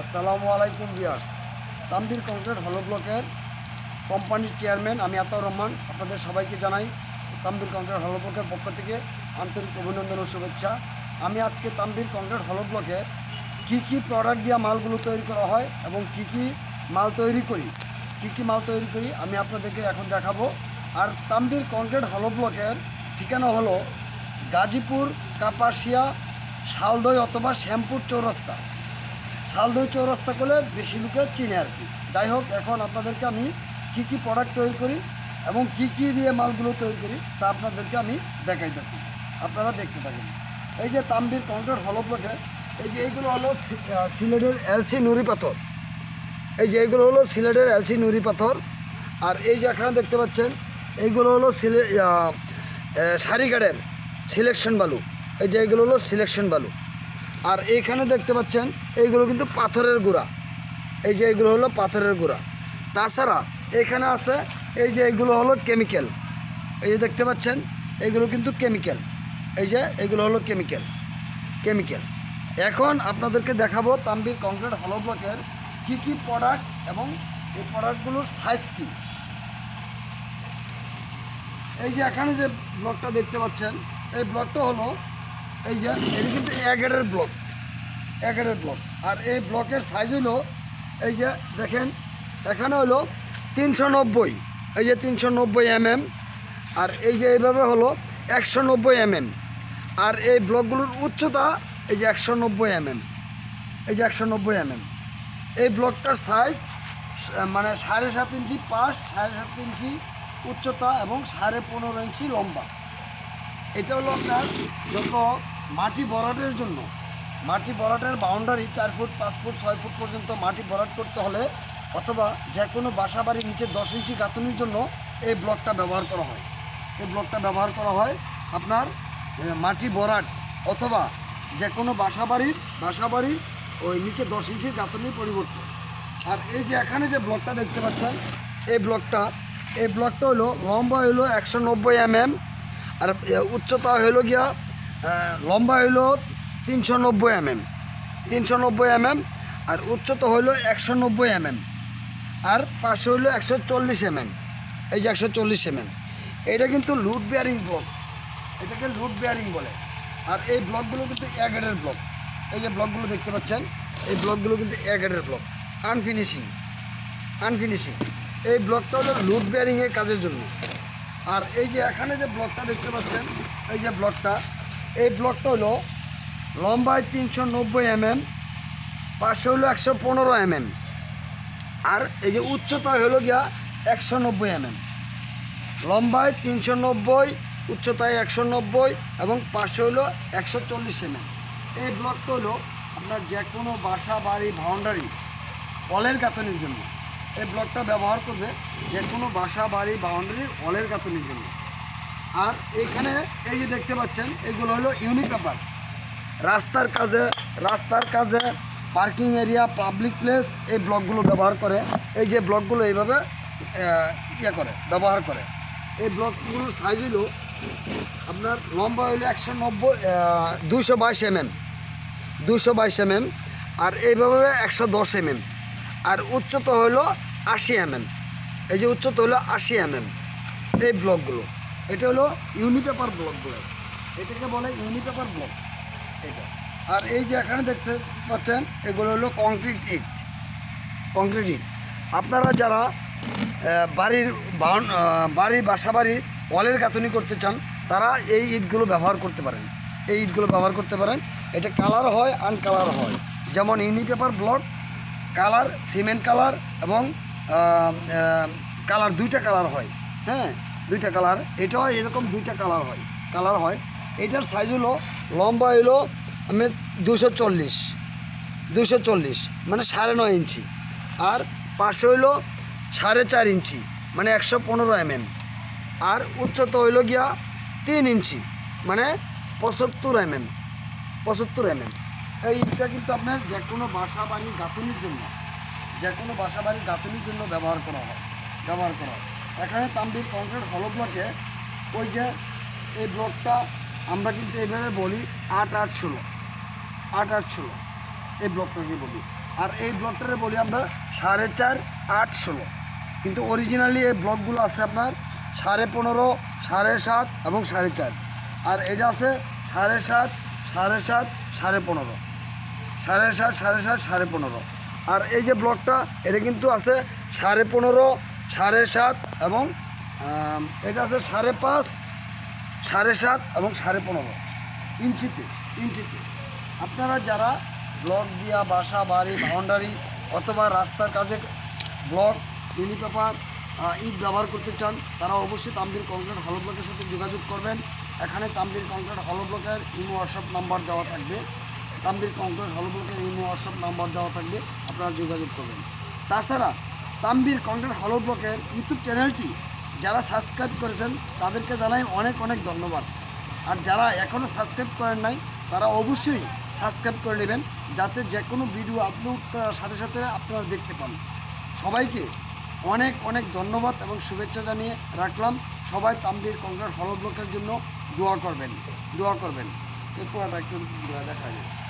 আসসালামু আলাইকুম বিয়ার্স তাম্বির কংক্রিট হলো ব্লকের কোম্পানির চেয়ারম্যান, আমি আতাউর রহমান, আপনাদের সবাইকে জানাই তাম্বির কংক্রিট হলো ব্লকের পক্ষ থেকে আন্তরিক অভিনন্দন ও শুভেচ্ছা। আমি আজকে তাম্বির কংক্রিট হলো ব্লকে কী কী প্রোডাক্ট দিয়ে মালগুলো তৈরি করা হয় এবং কি কি মাল তৈরি করি, কি কি মাল তৈরি করি, আমি আপনাদেরকে এখন দেখাবো। আর তাম্বির কংক্রিট হলো ব্লকের ঠিকানা হলো গাজীপুর, কাপাসিয়া, শালদই অথবা শ্যামপুর চৌরাস্তা। শালদই চৌরাস্তা করলে বেশি লোকে চিনে আর কি। যাই হোক, এখন আপনাদেরকে আমি কি কি প্রোডাক্ট তৈরি করি এবং কি কি দিয়ে মালগুলো তৈরি করি তা আপনাদেরকে আমি দেখাইতেছি। আপনারা দেখতে পাবেন এই যে তাম্বির কংক্রিট হলো ব্লকে এই যে এইগুলো হলো সিলেটের এলসি নুড়ি পাথর। এই যে এইগুলো হলো সিলেটের এলসি নুড়ি পাথর। আর এই যে এখানে দেখতে পাচ্ছেন, এইগুলো হলো সিলে সারিঘাটের সিলেকশন বালু। এই যে এইগুলো হলো সিলেকশন বালু। আর এইখানে দেখতে পাচ্ছেন, এইগুলো কিন্তু পাথরের গুঁড়া। এই যে এইগুলো হলো পাথরের গুঁড়া। তাছাড়া এখানে আছে, এই যে এইগুলো হলো কেমিক্যাল। এই যে দেখতে পাচ্ছেন এইগুলো কিন্তু কেমিক্যাল। এই যে এগুলো হলো কেমিক্যাল। কেমিক্যাল। এখন আপনাদেরকে দেখাবো তাম্বির কংক্রিট হলো ব্লকের কী কী প্রোডাক্ট এবং এই প্রোডাক্টগুলোর সাইজ কী। এই যে এখানে যে ব্লকটা দেখতে পাচ্ছেন, এই ব্লকটা হলো এই যে, এটি কিন্তু এগারের ব্লক এগারের ব্লক আর এই ব্লকের সাইজ হলো, এই যে দেখেন, এখানে হলো তিনশো নব্বই, এই যে তিনশো নব্বই এমএম আর এই যে এইভাবে হলো একশো নব্বই এমএম আর এই ব্লকগুলোর উচ্চতা এই যে একশো নব্বই এমএম এই যে একশো নব্বই এমএম এই ব্লকটার সাইজ মানে সাড়ে সাত ইঞ্চি পাশ, সাড়ে সাত ইঞ্চি উচ্চতা এবং সাড়ে পনেরো ইঞ্চি লম্বা। এটা হলো আপনার যত মাটি বরাটের জন্য। মাটি বরাটের বাউন্ডারি চার ফুট, পাঁচ ফুট, ছয় ফুট পর্যন্ত মাটি ভরাট করতে হলে অথবা যে কোনো বাসা বাড়ির নিচে দশ ইঞ্চি গাঁথনির জন্য এই ব্লকটা ব্যবহার করা হয়। এই ব্লকটা ব্যবহার করা হয় আপনার মাটি বরাট অথবা যে কোনো বাসা বাড়ির বাসা বাড়ির ওই নিচে দশ ইঞ্চি গাঁথনির পরিবর্তন আর এই যে এখানে যে ব্লকটা দেখতে পাচ্ছেন, এই ব্লকটা এই ব্লকটা হলো লম্বা হলো একশো নব্বই এম আর উচ্চতা হলো গিয়া লম্বা হইল তিনশো নব্বই এমএম। তিনশো নব্বই এমএম, আর উচ্চতা হইল একশো নব্বই এমএম, আর পাশে হইল একশো চল্লিশ এমএম। এই যে একশো চল্লিশ এমএম এটা কিন্তু লুট বেয়ারিং ব্লক এটাকে লুট বেয়ারিং বলে। আর এই ব্লকগুলো কিন্তু এগারের ব্লক এই যে ব্লকগুলো দেখতে পাচ্ছেন, এই ব্লকগুলো কিন্তু এগারের ব্লক আনফিনিশিং আনফিনিশিং এই ব্লকটা হলো লুট বেয়ারিংয়ের কাজের জন্য। আর এই যে এখানে যে ব্লকটা দেখতে পাচ্ছেন, এই যে ব্লকটা এই ব্লকটা হলো লম্বায় তিনশো নব্বই এমএম, পাশে হলো একশো পনেরো এমএম, আর এই যে উচ্চতা হলো গিয়া একশো নব্বই এমএম। লম্বায় তিনশো নব্বই, উচ্চতায় একশো নব্বই এবং পাশে হলো একশো চল্লিশ এমএম। এই ব্লকটা হলো আপনার যে কোনো বাসা, বাড়ি, বাউন্ডারি, অলের গাঁথনির জন্য। এই ব্লকটা ব্যবহার করবে যে কোনো বাসা, বাড়ি বাউন্ডারির অলের গাঁথনির জন্য। আর এইখানে এই যে দেখতে পাচ্ছেন, এগুলো হলো ইউনিপেপার রাস্তার কাজে রাস্তার কাজে পার্কিং এরিয়া পাবলিক প্লেস এই ব্লকগুলো ব্যবহার করে। এই যে ব্লকগুলো এইভাবে ইয়ে করে, ব্যবহার করে। এই ব্লকগুলোর সাইজ হলো আপনার লম্বা হইল একশো নব্বই দুশো বাইশ এমএম দুশো বাইশ এমএম আর এইভাবে একশো দশ এমএম আর উচ্চতা হলো আশি এমএম এই যে উচ্চতা হলো আশি এমএম এই ব্লকগুলো এটা হলো ইউনিপেপার ব্লকগুলো এটাকে বলে ইউনিপেপার ব্লক। এটা। আর এই যে এখানে দেখতে পাচ্ছেন, এগুলো হলো কংক্রিট ইট। কংক্রিট ইট। আপনারা যারা বাড়ির বাড়ির বাসা বাড়ি ওয়ালের গাঁথনি করতে চান, তারা এই ইটগুলো ব্যবহার করতে পারেন। এই ইটগুলো ব্যবহার করতে পারেন। এটা কালার হয়, আনকালার হয়। যেমন ইউনিপেপার ব্লক, কালার, সিমেন্ট কালার এবং কালার দুইটা কালার হয়। হ্যাঁ? দুইটা কালার এটাও এরকম দুইটা কালার হয়। কালার হয়। এটার সাইজ হলো, লম্বা হলো আমি দুশো চল্লিশ। দুশো চল্লিশ মানে সাড়ে নয় ইঞ্চি। আর পাশে হইল সাড়ে চার ইঞ্চি মানে একশো পনেরো এমএম। আর উচ্চতা হইল গিয়া তিন ইঞ্চি মানে পঁচাত্তর এমএম। পঁচাত্তর এমএম। এইটা কিন্তু আপনার যে কোনো বাসা বাড়ির গাঁথনির জন্য যে কোনো বাসা বাড়ির গাঁথনির জন্য ব্যবহার করা হয়। ব্যবহার করা হয়। এখানে তাম্বির কংক্রিট হলো ব্লকে ওই যে এই ব্লকটা আমরা কিন্তু এইভাবে বলি আট আট ষোলো। আট আট ষোলো। এই ব্লকটাকে বলি। আর এই ব্লকটারে বলি আমরা সাড়ে চার আট ষোলো। কিন্তু অরিজিনালি এই ব্লকগুলো আছে আপনার সাড়ে পনেরো, সাড়ে সাত এবং সাড়ে চার। আর এটা আছে সাড়ে সাত সাড়ে সাত, সাড়ে পনেরো। সাড়ে সাত সাড়ে সাত, সাড়ে পনেরো। আর এই যে ব্লকটা এটা কিন্তু আছে সাড়ে পনেরো সাড়ে সাত এবং এটা আছে সাড়ে পাঁচ, সাড়ে সাত এবং সাড়ে পনেরো। ইঞ্চিতে ইঞ্চিতে। আপনারা যারা ব্লক দিয়া বাসা, বাড়ি, বাউন্ডারি অথবা রাস্তার কাজে ব্লক মিনি পেপার ইট ব্যবহার করতে চান, তারা অবশ্যই তাম্বির কংক্রিট হলো ব্লকের সাথে যোগাযোগ করবেন। এখানে তাম্বির কংক্রিট হলো ব্লকের ইমো হোয়াটসঅ্যাপ নাম্বার দেওয়া থাকবে। তাম্বির কংক্রিট হলো ব্লকের ইমো হোয়াটসঅ্যাপ নাম্বার দেওয়া থাকবে, আপনারা যোগাযোগ করবেন। তাছাড়া তাম্বির কংক্রিট হলো ব্লকের ইউটিউব চ্যানেলটি যারা সাবস্ক্রাইব করেছেন, তাদেরকে জানাই অনেক অনেক ধন্যবাদ। আর যারা এখনও সাবস্ক্রাইব করেন নাই, তারা অবশ্যই সাবস্ক্রাইব করে নেবেন, যাতে যে কোনো ভিডিও আপলোড করার সাথে সাথে আপনারা দেখতে পান। সবাইকে অনেক অনেক ধন্যবাদ এবং শুভেচ্ছা জানিয়ে রাখলাম। সবাই তাম্বির কংক্রিট হল ব্লকের জন্য দোয়া করবেন দোয়া করবেন। এরপর একটু দেখা যায়